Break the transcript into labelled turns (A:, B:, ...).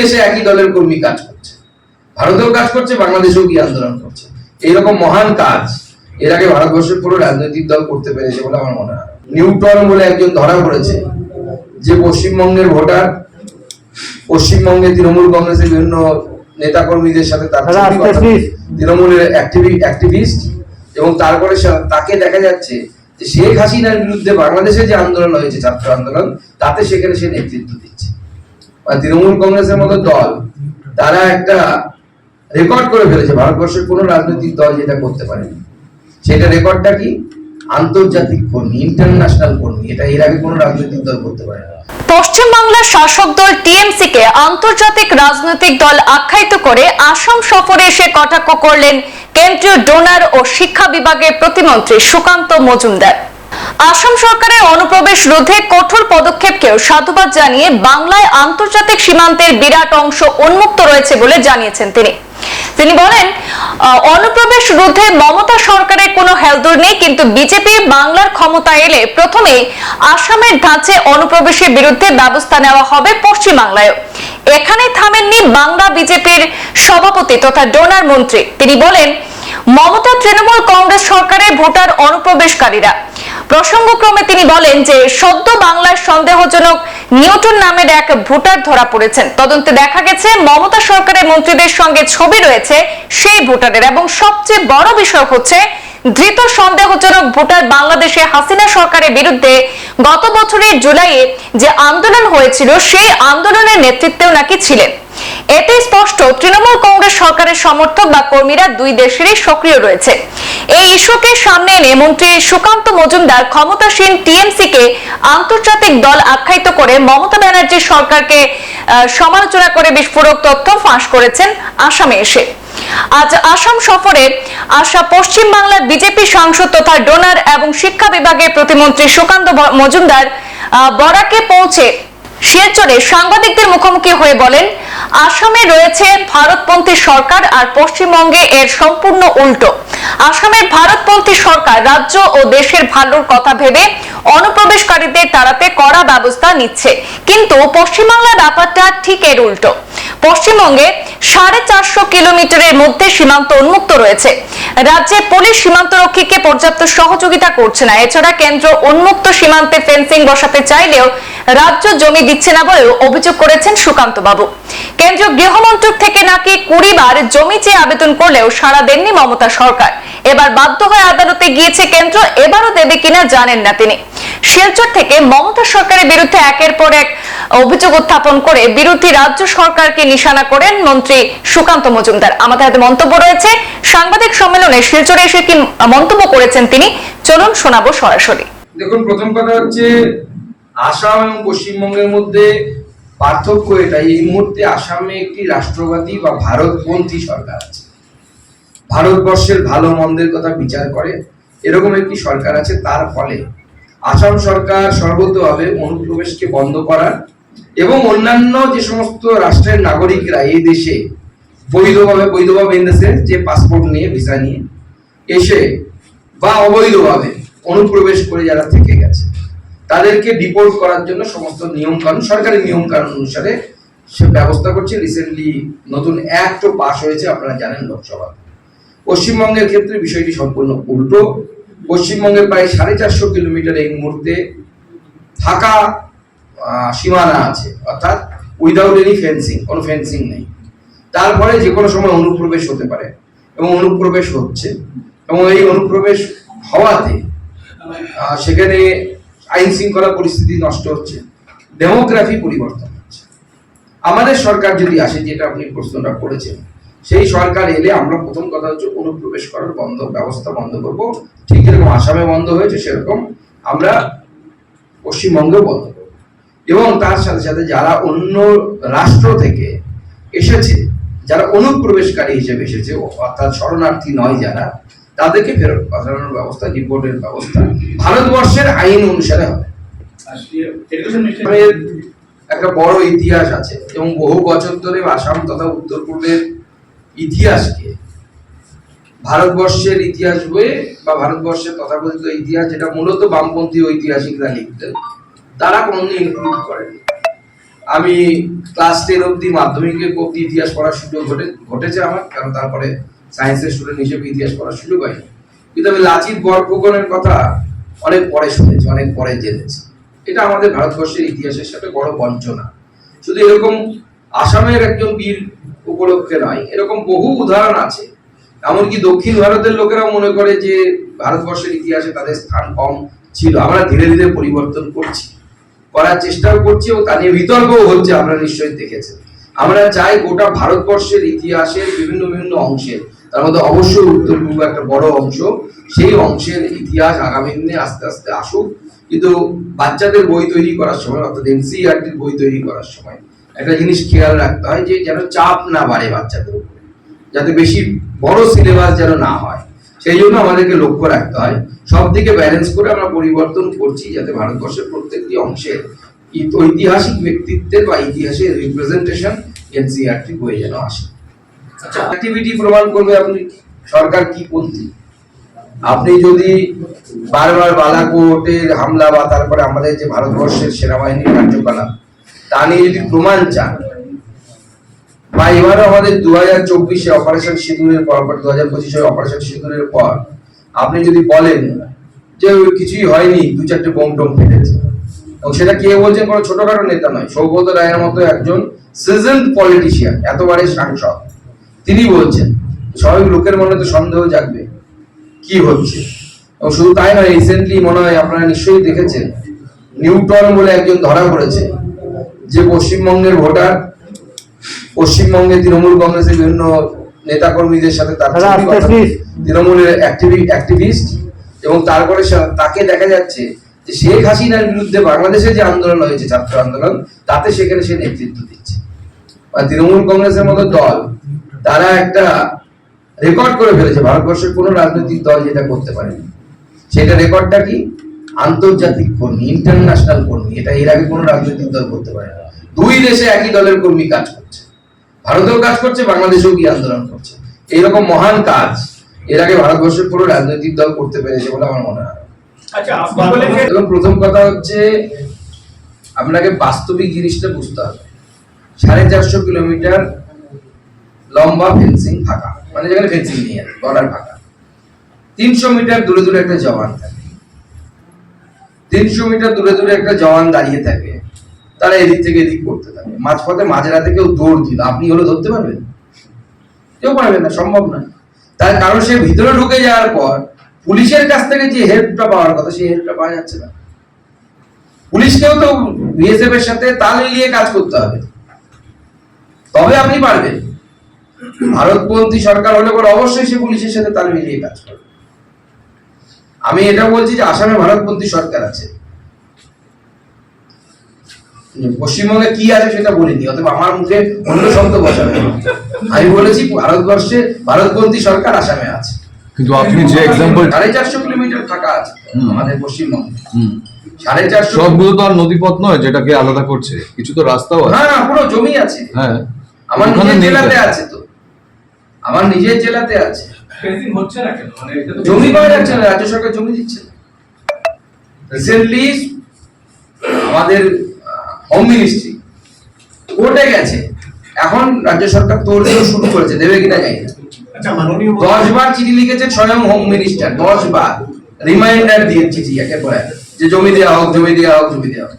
A: দেশে একই দলের কর্মী কাজ করছে। ভারতেও কাজ করছে বাংলাদেশেও গিয়ে আন্দোলন করছে? এইরকম মহান কাজ এর আগে ভারতবর্ষের কোনো রাজনৈতিক দল করতে পেরেছে বলে আমার মনে হয়। নিউটন বলে একজন ধরা পড়েছে যে পশ্চিমবঙ্গের ভোটার পশ্চিমবঙ্গে তৃণমূল কংগ্রেসের বিভিন্ন নেতাকর্মীদের সাথে তার
B: please।
A: তৃণমূলের অ্যাক্টিভিস্ট এবং তারপরে তাকে দেখা যাচ্ছে যে শেখ হাসিনার বিরুদ্ধে বাংলাদেশে যে আন্দোলন হয়েছে ছাত্র আন্দোলন তাতে সেখানে সে নেতৃত্ব দিচ্ছে। আর তৃণমূল কংগ্রেসের মতো দল, তারা একটা রেকর্ড করে ফেলেছে, ভারতবর্ষের কোনো রাজনৈতিক দল যেটা করতে পারেনি। সেটা রেকর্ডটা কি? আন্তর্জাতিক কর্মী ইন্টারন্যাশনাল কর্মী, এটা এর আগে কোনো রাজনৈতিক দল করতে পারে না।
C: পশ্চিমবাংলার শাসক দল টিএমসি কে আন্তর্জাতিক রাজনৈতিক দল আখ্যায়িত করে আসাম সফরে এসে কটাক্ষ করলেন কেন্দ্রীয় ডোনার ও শিক্ষা বিভাগের প্রতিমন্ত্রী সুকান্ত মজুমদার। আসাম সরকারের অনুপ্রবেশ রোধে কঠোর পদক্ষেপকেও সাধুবাদ জানিয়ে বাংলায় আন্তর্জাতিক সীমান্তের বিরাট অংশ উন্মুক্ত রয়েছে বলে জানিয়েছেন তিনি। তিনি বলেন অনুপ্রবেশ রোধে মমতা সরকারের কোনো হেলদোর নেই, কিন্তু বিজেপি বাংলার ক্ষমতা এলে প্রথমে আসামের ধাঁচে অনুপ্রবেশের বিরুদ্ধে ব্যবস্থা নেওয়া হবে পশ্চিমবাংলায়। এখানে থামেননি বাংলা বিজেপির সভাপতি তথা ডোনার মন্ত্রী। তিনি বলেন, মমতা তৃণমূল কংগ্রেস সরকারের ভোটার অনুপ্রবেশকারীরা। প্রসঙ্গক্রমে তিনি বলেন যে, সদ্য বাংলার সন্দেহজনক নিউটন নামের এক ভোটার ধরা পড়েছেন। তদন্তে দেখা গেছে, মমতা সরকারের মন্ত্রীদের সঙ্গে ছবি রয়েছে সেই ভোটারের এবং সবচেয়ে বড় বিষয় হচ্ছে, ধৃত সন্দেহজনক ভোটার বাংলাদেশে হাসিনা সরকারের বিরুদ্ধে গত বছরের জুলাইয়ে যে আন্দোলন হয়েছিল, সেই আন্দোলনের নেতৃত্বেও নাকি ছিলেন। এতে স্পষ্ট, তৃণমূল কংগ্রেস সরকারের সমর্থক বা কর্মীরা দুই দেশেরই সক্রিয় রয়েছে। এই ইস্যুকে সামনে এনে মন্ত্রী সুকান্ত মজুমদার ক্ষমতাসীন টিএমসি কে আন্তর্জাতিক দল আখ্যায়িত করে মমতা ব্যানার্জি সরকারকে সমালোচনা করে বিস্ফোরক তথ্য ফাঁস করেছেন আসামে এসে। আজ আসাম সফরে আসা পশ্চিম বাংলার বিজেপি সাংসদ তথা ডোনার এবং শিক্ষা বিভাগের প্রতিমন্ত্রী সুকান্ত মজুমদার বরাকে পৌঁছে শিলচরে সাংবাদিকদের মুখোমুখি হয়ে বলেন, আসামে রয়েছে ভারতপন্থী সরকার আর পশ্চিমবঙ্গে এর সম্পূর্ণ উল্টো। আসামের ভারতপন্থী সরকার রাজ্য ও দেশের ভালোর কথা ভেবে অনুপ্রবেশকারীদের তাড়াতে কড়া ব্যবস্থা নিচ্ছে। কিন্তু পশ্চিমবাংলার ব্যাপারটা ঠিক এর উল্টো। পশ্চিমবঙ্গে সাড়ে চারশো কিলোমিটারের মধ্যে সীমান্ত উন্মুক্ত রয়েছে। রাজ্যে পুলিশ সীমান্তরক্ষীকে পর্যাপ্ত সহযোগিতা করছে না। এছাড়া কেন্দ্র উন্মুক্ত সীমান্তে ফেন্সিং বসাতে চাইলেও রাজ্য জমি দিচ্ছে না বলেও অভিযোগ করেছেন সুকান্ত বাবু কেন্দ্রীয় গৃহমন্ত্রক থেকে নাকি কুড়ি বার জমি চেয়ে আবেদন করলেও সাড়া দেননি মমতা সরকার। এবার বাধ্য হয়ে আদালতে গিয়েছে কেন্দ্র, এবারও দেবে কিনা জানেন না তিনি। শিলচর থেকে মমতা সরকারের বিরুদ্ধে একের পর এক অভিযোগ উত্থাপন করে বিরোধী রাজ্য সরকারকে নিশানা করেন মন্ত্রী সুকান্ত মজুমদার। আমাদের হাতে মন্তব্য রয়েছে, সাংবাদিক সম্মেলনে শিলচরে এসে কি মন্তব্য করেছেন তিনি? চলুন শোনাবো সরাসরি।
A: দেখুন, প্রথম কথা হচ্ছে আসাম এবং পশ্চিমবঙ্গের মধ্যে পার্থক্য এটাই, এই মুহূর্তে আসামে একটি রাষ্ট্রবাদী বা ভারতপন্থী সরকার আছে। ভারতবর্ষের ভালো মন্দের কথা বিচার করে, এরকম একটি সরকার আছে, তার ফলে আসাম সরকার সর্বতভাবে অনুপ্রবেশকে বন্ধ করার এবং অন্যান্য যে সমস্ত রাষ্ট্রের নাগরিকরা এই দেশে বৈধভাবে বৈধভাবে ইন যে পাসপোর্ট নিয়ে ভিসা নিয়ে এসে বা অবৈধভাবে অনুপ্রবেশ করে যারা থেকে গেছে। তাদেরকে ডিপোর্ট করার জন্য সমস্ত নিয়ম কানুন সরকারি নিয়ম কানুন অনুসারে সে ব্যবস্থা করছে। রিসেন্টলি নতুন অ্যাক্টও পাস হয়েছে আপনারা জানেন লোকসভা। পশ্চিমবঙ্গের ক্ষেত্রে বিষয়টি সম্পূর্ণ উল্টো। পশ্চিমবঙ্গের প্রায় সাড়ে চারশো কিলোমিটার এই মুহূর্তে আহ, সীমানা আছে। অর্থাৎ উইদাউট এনি ফেন্সিং কোনো ফেন্সিং নেই। তারপরে যে কোনো সময় অনুপ্রবেশ হতে পারে এবং অনুপ্রবেশ হচ্ছে। এবং এই অনুপ্রবেশ হওয়াতে সেখানে আইন শৃঙ্খলা পরিস্থিতি নষ্ট হচ্ছে ডেমোগ্রাফি পরিবর্তন হচ্ছে। আমাদের সরকার যদি আসে, যেটা আপনি প্রশ্নটা করেছেন, সেই সরকার এলে আমরা প্রথম কথা হচ্ছে অনুপ্রবেশ করার বন্ধ, ব্যবস্থা বন্ধ করব। ঠিক যেরকম আসামে বন্ধ হয়েছে, সেরকম আমরা পশ্চিমবঙ্গেও বন্ধ করব। এবং তার সাথে সাথে যারা অন্য রাষ্ট্র থেকে এসেছে, যারা অনুপ্রবেশকারী হিসেবে এসেছে, অর্থাৎ শরণার্থী নয় যারা তাদেরকে ফেরত পাঠানোর ব্যবস্থা রিপোর্টের ব্যবস্থা ভারতবর্ষের আইন অনুসারে হবে। একটা বড় ইতিহাস আছে এবং বহু বছর ধরে আসাম তথা উত্তর পূর্বের ইতিহাসকে ভারতবর্ষের ইতিহাস বইয়ে বা ভারতবর্ষের তথাকথিত ইতিহাস যেটা মূলত বামপন্থী ঐতিহাসিকরা লিখতেন তারা কোনোদিন ইনক্লুড করেনি। আমি ক্লাস টেন অব্দি মাধ্যমিকে অব্দি ইতিহাস পড়ার সুযোগ ঘটে ঘটেছে আমার কারণ তারপরে সায়েন্সের স্টুডেন্ট হিসেবে ইতিহাস পড়ার সুযোগ হয়নি কিন্তু আমি লাচিত বরফুকনের কথা অনেক পরে শুনেছি, অনেক পরে জেনেছি। এটা আমাদের ভারতবর্ষের ইতিহাসের সাথে বড় বঞ্চনা। শুধু এরকম আসামের একজন বীর উপলক্ষে নয়, এরকম বহু উদাহরণ আছে। এমনকি দক্ষিণ ভারতের লোকেরাও মনে করে যে ভারতবর্ষের ইতিহাসে তাদের স্থান কম ছিল। আমরা ধীরে ধীরে পরিবর্তন করছি, করার চেষ্টাও করছি এবং তা নিয়ে বিতর্কও হচ্ছে, আপনারা নিশ্চয়ই দেখেছেন। আমরা চাই গোটা ভারতবর্ষের ইতিহাসের বিভিন্ন বিভিন্ন অংশের তার মধ্যে অবশ্যই উত্তর পূর্ব একটা বড় অংশ। সেই অংশের ইতিহাস আগামী দিনে আস্তে আস্তে আসুক। কিন্তু বাচ্চাদের বই তৈরি করার সময়, অর্থাৎ এনসিআরটির বই তৈরি করার সময় একটা জিনিস খেয়াল রাখতে হয় যে যেন চাপ না বাড়ে বাচ্চাদের উপরে। যাতে বেশি বড় সিলেবাস যেন না হয়। সেই জন্য আমাদেরকে লক্ষ্য রাখতে হয় সব দিকে ব্যালেন্স করে আমরা পরিবর্তন করছি যাতে ভারতবর্ষের প্রত্যেকটি অংশের ঐতিহাসিক ব্যক্তিত্বের বা ইতিহাসের রিপ্রেজেন্টেশন এনসিআরটি বই যেন আসে। অ্যাক্টিভিটি প্রমাণ করবে আপনি সরকার কি পন্থী আপনি যদি বারবার বালাকোটের হামলা বা তারপরে আমাদের যে ভারতবর্ষের সেনাবাহিনীর কার্যকলাপ, তা নিয়ে যদি প্রমাণ চান, বা এবারে আমাদের দু হাজার চব্বিশে অপারেশন সিঁদুরের পর দু হাজার পঁচিশে অপারেশন সিঁদুরের পর, আপনি যদি বলেন যে কিছুই হয়নি, দু চারটে বোম টোম ফেটেছে, এবং সেটা কে বলছেন কোনো ছোটখাটো নেতা নয়, সৌগত রায়ের মতো একজন সিজন পলিটিশিয়ান এতবারের সাংসদ। তিনি বলছেন স্বাভাবিক লোকের মনে তো সন্দেহ জাগবে। কি হচ্ছে? এবং শুধু তাই নয় রিসেন্টলি মনে হয় আপনারা নিশ্চয়ই দেখেছেন নিউটন বলে একজন ধরা পড়েছে যে পশ্চিমবঙ্গের ভোটার পশ্চিমবঙ্গে তৃণমূল কংগ্রেসের বিভিন্ন নেতাকর্মীদের সাথে তার। তৃণমূলের অ্যাক্টিভিস্ট এবং তারপরে তাকে দেখা যাচ্ছে যে শেখ হাসিনার বিরুদ্ধে বাংলাদেশে যে আন্দোলন হয়েছে ছাত্র আন্দোলন তাতে সেখানে সে নেতৃত্ব দিচ্ছে। বা তৃণমূল কংগ্রেসের মতো দল তারা একটা রেকর্ড করে ফেলেছে ভারতবর্ষের কোনো রাজনৈতিক দল যেটা করতে পারেনি। সেটা রেকর্ডটা কি? আন্তর্জাতিক কর্মী ইন্টারন্যাশনাল কর্মী এটা এর আগে কোনো রাজনৈতিক দল করতে পারে না দুই দেশে একই দলের কর্মী কাজ করছে। ভারতেও কাজ করছে বাংলাদেশেও কি আন্দোলন করছে। এইরকম মহান কাজ এর আগে ভারতবর্ষের কোনো রাজনৈতিক দল করতে পেরেছে বলে আমার মনে হয়
D: আচ্ছা
A: এবং প্রথম কথা হচ্ছে আপনাকে বাস্তবিক জিনিসটা বুঝতে হবে। সাড়ে চারশো কিলোমিটার লম্বা ফেন্সিং ফাঁকা মানে যেখানে ফেন্সিং নেই আর বর্ডার ফাঁকা। তিনশো মিটার দূরে দূরে একটা জওয়ান থাকে। তিনশো মিটার দূরে দূরে একটা জওয়ান দাঁড়িয়ে থাকে। তারা এদিক থেকে এদিক করতে থাকে। মাঝপথে মাঝরাতে কেউ দৌড় দিল। আপনি হলে ধরতে পারবেন? কেউ পারবে না, সম্ভব নয়। তার কারণ সে ভিতরে ঢুকে যাওয়ার পর পুলিশের কাছ থেকে যে হেল্পটা পাওয়ার কথা, সেই হেল্পটা পাওয়া যাচ্ছে না। পুলিশকেও তো বিএসএফ এর সাথে তাল মিলিয়ে কাজ করতে হবে। তবে আপনি পারবেন। ভারতপন্থী সরকার হলে পরে অবশ্যই সে পুলিশের সাথে তাল মিলিয়ে কাজ করবে আমি এটা বলছি যে আসামে ভারতপন্থী সরকার আছে। পশ্চিমবঙ্গে কি আছে সেটা বলিনি অথবা আমার মুখে অন্য শব্দ বসাবে। আমি বলেছি ভারতবর্ষে ভারতপন্থী সরকার আসামে আছে।
E: কিন্তু আপনি যে এক্সাম্পল
A: সাড়ে চারশো কিলোমিটার ফাঁকা আছে আমাদের পশ্চিমবঙ্গে। সাড়ে চারশো
E: সবগুলো তো আর নদীপথ নয় যেটাকে আলাদা করছে। কিছু তো রাস্তাও আছে।
A: না না পুরো জমি আছে।
E: হ্যাঁ।
A: আমার নিজের জেলাতে আছে তো। আমার নিজের জেলাতে আছে।
D: হচ্ছে না কেন? মানে
A: জমি পাওয়া যাচ্ছে না রাজ্য সরকার জমি দিচ্ছে রিসেন্টলি আমাদের হোম মিনিস্ট্রি কোর্টে গেছে। এখন রাজ্য সরকার তোর শুরু করেছে দেবে কিনা জানি
D: আচ্ছা
A: দশ বার চিঠি লিখেছেন স্বয়ং হোম মিনিস্টার দশ বার রিমাইন্ডার দিয়ে চিঠি একের পর এক। যে জমি দেওয়া হোক জমি দেওয়া হোক জমি দেওয়া হোক।